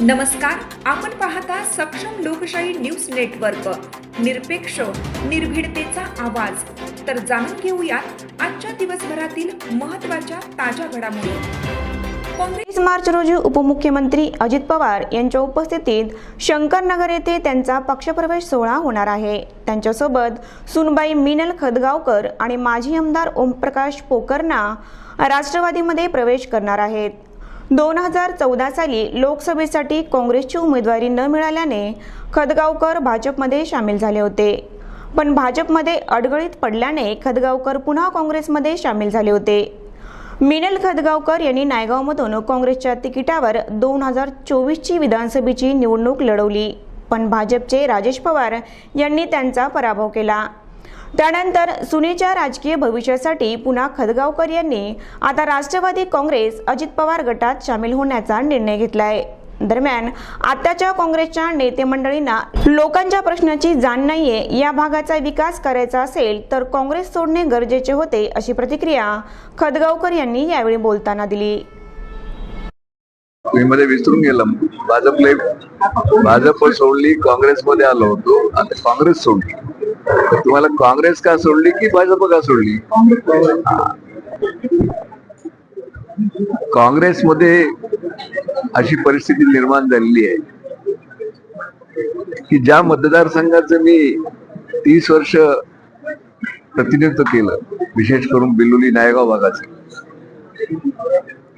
नमस्कार आपण पाहता सक्षम लोकशाही न्यूज नेटवर्क. निरपेक्ष निर्भीडतेचा आवाज. तर जाणून घेऊयात आजच्या दिवसभरातील महत्त्वाच्या ताज्या घडामोडी. काँग्रेस मार्च रोजी उपमुख्यमंत्री अजित पवार यांच्या उपस्थितीत शंकरनगर येथे त्यांचा पक्षप्रवेश सोहळा होणार आहे. त्यांच्यासोबत सुनबाई मिनल खदगावकर आणि माजी आमदार ओमप्रकाश पोकरना राष्ट्रवादीमध्ये प्रवेश करणार आहेत. दोन हजार चौदा साली लोकसभेसाठी काँग्रेसची उमेदवारी न मिळाल्याने खदगावकर भाजपमध्ये सामील झाले होते. पण भाजपमध्ये अडगळीत पडल्याने खदगावकर पुन्हा काँग्रेसमध्ये सामील झाले होते. मिनल खदगावकर यांनी नायगावमधून काँग्रेसच्या तिकिटावर दोन हजार चोवीसची विधानसभेची निवडणूक लढवली. पण भाजपचे राजेश पवार यांनी त्यांचा पराभव केला. त्यानंतर सुनेच्या राजकीय भविष्यासाठी पुन्हा खदगावकर यांनी आता राष्ट्रवादी काँग्रेस अजित पवार गटात सामील होण्याचा निर्णय घेतलाय. दरम्यान आताच्या काँग्रेसच्या नेते मंडळींना लोकांच्या प्रश्नाची जाण नाहीये या भागाचा विकास करायचा असेल तर काँग्रेस सोडणे गरजेचे होते अशी प्रतिक्रिया खदगावकर यांनी यावेळी बोलताना दिली. मध्ये विसरून गेलो. भाजपला भाजप सोडली काँग्रेसमध्ये आलो होतो आता काँग्रेस सोडली. तर तुम्हाला काँग्रेस का सोडली की भाजप का सोडली? काँग्रेसमध्ये अशी परिस्थिती निर्माण झालेली आहे की ज्या मतदारसंघाचं मी तीस वर्ष प्रतिनिधित्व केलं विशेष करून बिलोली नायगाव भागाचं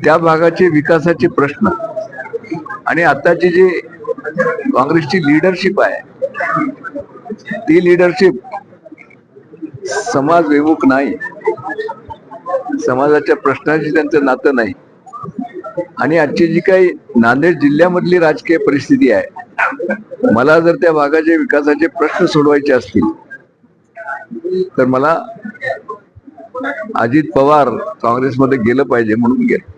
त्या भागाचे विकासाचे प्रश्न आणि आताची जी काँग्रेसची लिडरशिप आहे ती लिडरशिप समाज विमुख नाही. समाजाच्या प्रश्नाशी त्यांचं नातं नाही. आणि आजची जी काही नांदेड जिल्ह्यामधली राजकीय परिस्थिती आहे मला जर त्या भागाचे विकासाचे प्रश्न सोडवायचे असतील तर मला अजित पवार काँग्रेसमध्ये गेलं पाहिजे म्हणून गेलं.